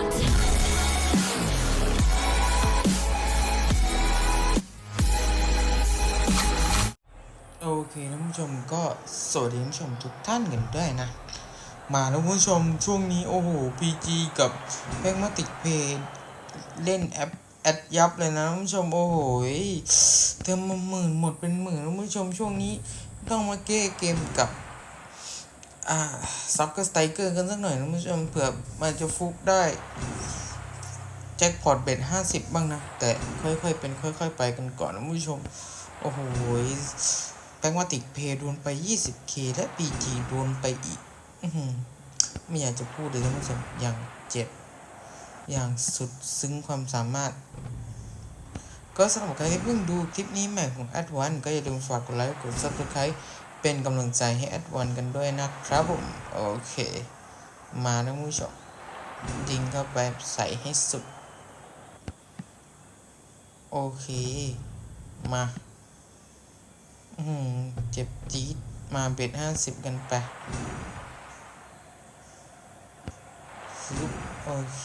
โอเคท่านผู้ชมก็สวัสดีท่านผู้ชมทุกท่านกันด้วยนะ มาแล้วผู้ชมช่วงนี้โอ้โห PG กับแพกมาติกเพย์เล่นแอปแอดยับเลยนะท่านผู้ชมโอ้โหเติมมาหมื่นหมดเป็นหมื่นท่านผู้ชมช่วงนี้ต้องมาแก้เกมกับ อ่าซับกับสไตเกอร์กันสักหน่อยท่านผู้ชมเผื่อมันจะฟุกได้แจ็คพอตเบ็ดห้าสิบบ้างนะ แต่ค่อยๆ เป็นค่อย ๆ ไปกันก่อนท่านผู้ชม โอ้โหแปลงว่าติกเพย์โดนไป 20k และ PG โดนไปอีกอไม่อยากจะพูดเลยท่านผู้ชมอย่างเจ็บ อย่างสุดซึ้งความสามารถ ก็สำหรับใครที่เพิ่งดูคลิปนี้ใหม่ของ a d v a n ก็อย่าลืมฝากกดไลค์กด Subscribe เป็นกำลังใจให้ a d v a n กันด้วยนะครับผม โอเค มาท่านผู้ชมดิงเข้าไปใส่ให้สุด โอเค มาอืมเจ็บจี๊ดมาเบ็ดห้าสิบกันไปซึบโอเค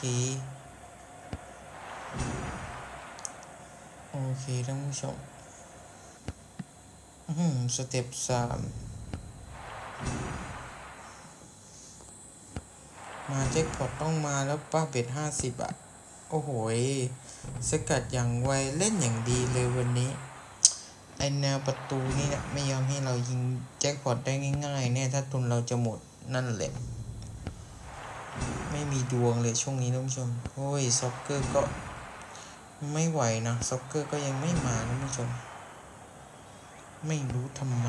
โอเคท่านผู้ชมอืม สเต็ปสามมาแจ็คพอตต้องมาแล้วป้าเบ็ดห้าสิบอะ โอ้โหยสกัดอย่างไว เล่นอย่างดีเลยวันนี้ ไอแนวประตูนี่นี่ยไม่ยอมให้เรายิงแจ็คพอตได้ง่าย ๆ เนี่ย ถ้าทุนเราจะหมดนั่นแหละ ไม่มีดวงเลยช่วงนี้ท่านผู้ชม โอ้ย ซ็อกเกอร์ก็ไม่ไหวนะ ซ็อกเกอร์ก็ยังไม่มาท่านผู้ชม ไม่รู้ทำไม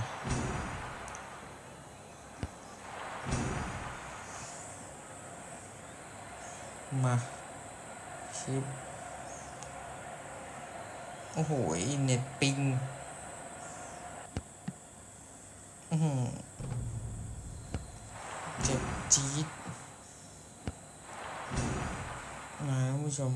มาชิปโอ้โหเน็ตปิงอื้อหือเจ็บจี๊ดมาท่านผู้ชม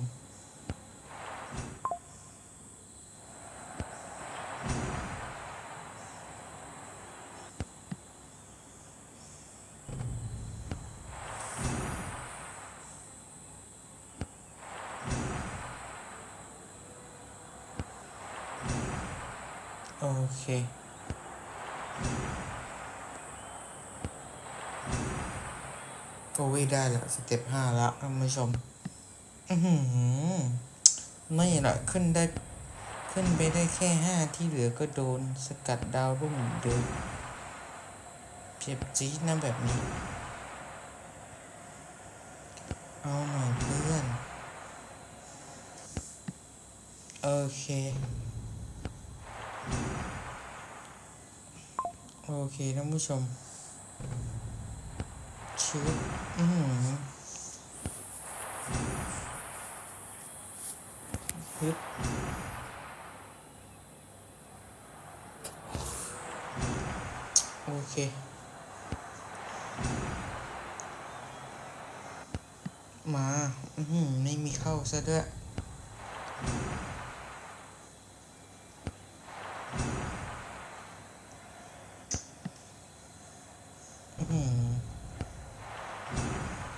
โอเคก็เว้ยได้ละสเต็ปห้าละท่านผู้ชม อือหือนี่แหละขึ้นได้ ขึ้นไปได้แค่ห้าที่เหลือก็โดนสกัดดาวรุ่งเดือนเดิมเจ็บจี๊ดนะแบบนี้ เอาหน่อยเพื่อน โอเค โอเคท่านผู้ชมชืดอือหือฮึบโอเคมา อือหือไม่มีเข้าซะด้วย อื้อหือ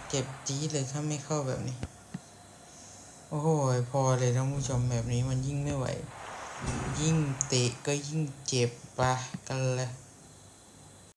เจ็บจี๊ดเลยถ้าไม่เข้าแบบนี้ โอ้โหพอเลยท่านผู้ชมแบบนี้มันยิ่งไม่ไหว ยิ่งเตะก็ยิ่งเจ็บปะกันเลย